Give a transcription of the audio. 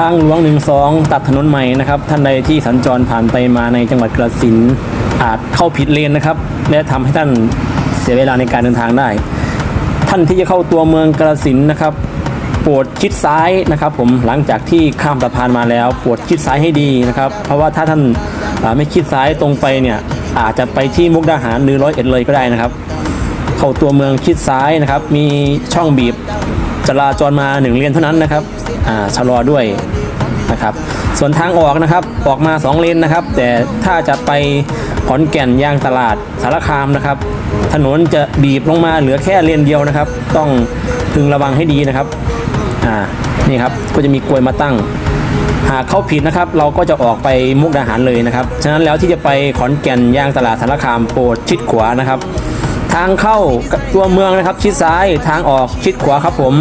ทางหลวงหนึ่งสองตัดถนนใหม่นะครับ ท่านใดที่สัญจรผ่านไปมาในจังหวัดกระสินอาจเข้าผิดเลนนะครับ และทำให้ท่านเสียเวลาในการเดินทางได้ ท่านที่จะเข้าตัวเมืองกระสินนะครับโปรดชิดซ้ายนะครับผมหลังจากที่ข้ามสะพานมาแล้วโปรดชิดซ้ายให้ดีนะครับ เพราะว่าถ้าท่านไม่ชิดซ้ายตรงไปเนี่ยอาจจะไปที่มุกดาหารหรือร้อยเอ็ดเลยก็ได้นะครับ เข้าตัวเมืองชิดซ้ายนะครับ มีช่องบีบจราจรมาหนึ่งเลนเท่านั้นนะครับอ่าชะลอด้วย นะครับ ส่วนทางออกนะครับออกมา 2 เลนนะครับ แต่ถ้าจะไปขอนแก่นย่างตลาดสารคามนะครับ ถนนจะบีบลงมาเหลือแค่เลนเดียวนะครับ ต้องพึงระวังให้ดีนะครับอ่านี่ครับก็จะมีกลวยมาตั้ง หากเข้าผิดนะครับ เราก็จะออกไปมุกดาหารเลยนะครับฉะนั้นแล้วที่จะไปขอนแก่นย่างตลาดสารคามโปรดชิดขวานะครับ ทางเข้าตัวเมืองนะครับ ชิดซ้ายทางออกชิดขวาครับผม